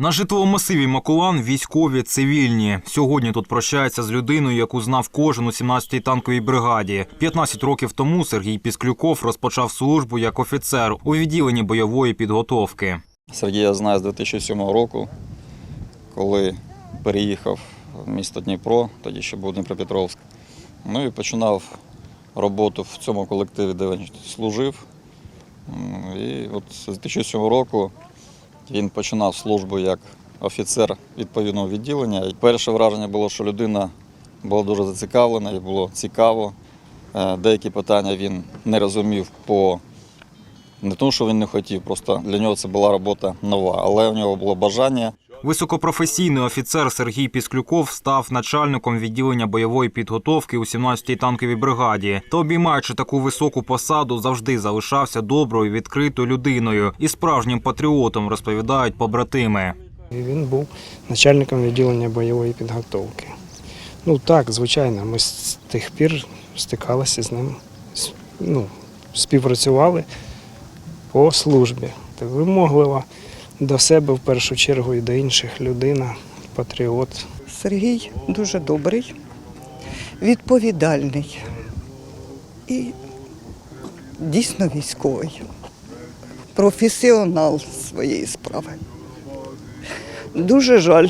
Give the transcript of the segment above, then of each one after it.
На житловому масиві Макулан військові цивільні. Сьогодні тут прощаються з людиною, яку знав кожен у 17-й танковій бригаді. 15 років тому Сергій Пісклюков розпочав службу як офіцер у відділенні бойової підготовки. Сергія знаю з 2007 року, коли переїхав в місто Дніпро, тоді ще був Дніпропетровськ. Ну і починав роботу в цьому колективі, де він служив. І от з 2007 року він починав службу як офіцер відповідного відділення. Перше враження було, що людина була дуже зацікавлена і було цікаво. Е, Деякі питання він не розумів по не тому, що він не хотів, просто для нього це була робота нова, але в нього було бажання. Високопрофесійний офіцер Сергій Пісклюков став начальником відділення бойової підготовки у 17-й танковій бригаді. Та обіймаючи таку високу посаду, завжди залишався доброю, відкритою людиною і справжнім патріотом, розповідають побратими. Він був начальником відділення бойової підготовки. Ну так, звичайно, ми з тих пір стикалися з ним, ну, співпрацювали по службі. Вимоглива до себе в першу чергу і до інших людина, патріот. Сергій дуже добрий, відповідальний і дійсно військовий, професіонал своєї справи. Дуже жаль,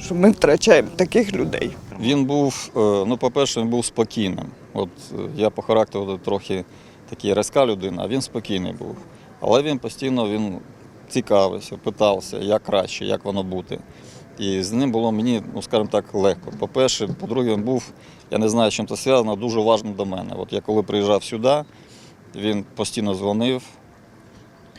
що ми втрачаємо таких людей. Він був, е, ну, по-перше, він був спокійним. От е, я по характеру трохи такий різка людина, а він спокійний був. Але він постійно він цікавився, питався, як краще, як воно бути. І з ним було мені, ну скажімо так, легко. По-перше, по-друге, він був, я не знаю, чим це зв'язано, дуже важливим до мене. От я коли приїжджав сюди, він постійно дзвонив.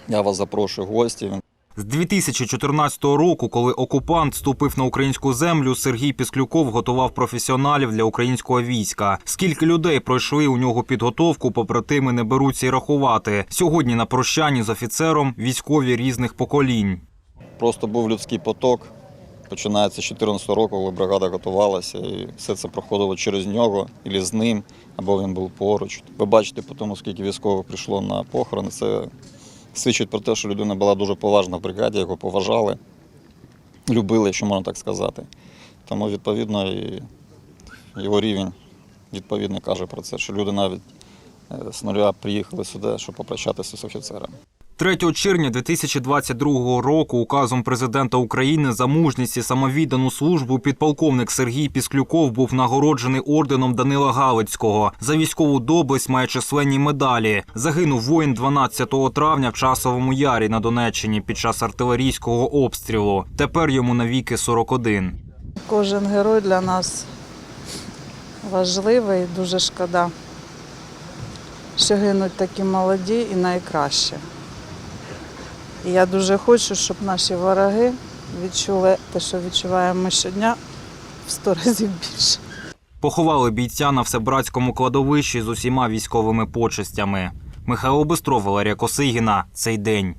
Я вас запрошую в гості. Він З 2014 року, коли окупант вступив на українську землю, Сергій Пісклюков готував професіоналів для українського війська. Скільки людей пройшли у нього підготовку, побратими не беруться й рахувати. Сьогодні на прощанні з офіцером військові різних поколінь. Просто був людський поток. Починається з 2014 року, коли бригада готувалася, і все це проходило через нього, або з ним, або він був поруч. Ви бачите по тому, скільки військових прийшло на похорони, це свідчить про те, що людина була дуже поважна в бригаді, яку поважали, любили, якщо можна так сказати. Тому, відповідно, і його рівень відповідно каже про це, що люди навіть е, з нуля приїхали сюди, щоб попрощатися з офіцером. 3 червня 2022 року указом президента України за мужність і самовіддану службу підполковник Сергій Пісклюков був нагороджений орденом Данила Галицького за військову доблесть має численні медалі. Загинув воїн 12 травня в часовому ярі на Донеччині під час артилерійського обстрілу. Тепер йому навіки 41. Кожен герой для нас важливий, дуже шкода, що гинуть такі молоді і найкраще. Я дуже хочу, щоб наші вороги відчули те, що відчуваємо щодня, в сто разів більше. Поховали бійця на всебратському кладовищі з усіма військовими почестями. Михайло Бистров, Валерія Косигіна. Цей день.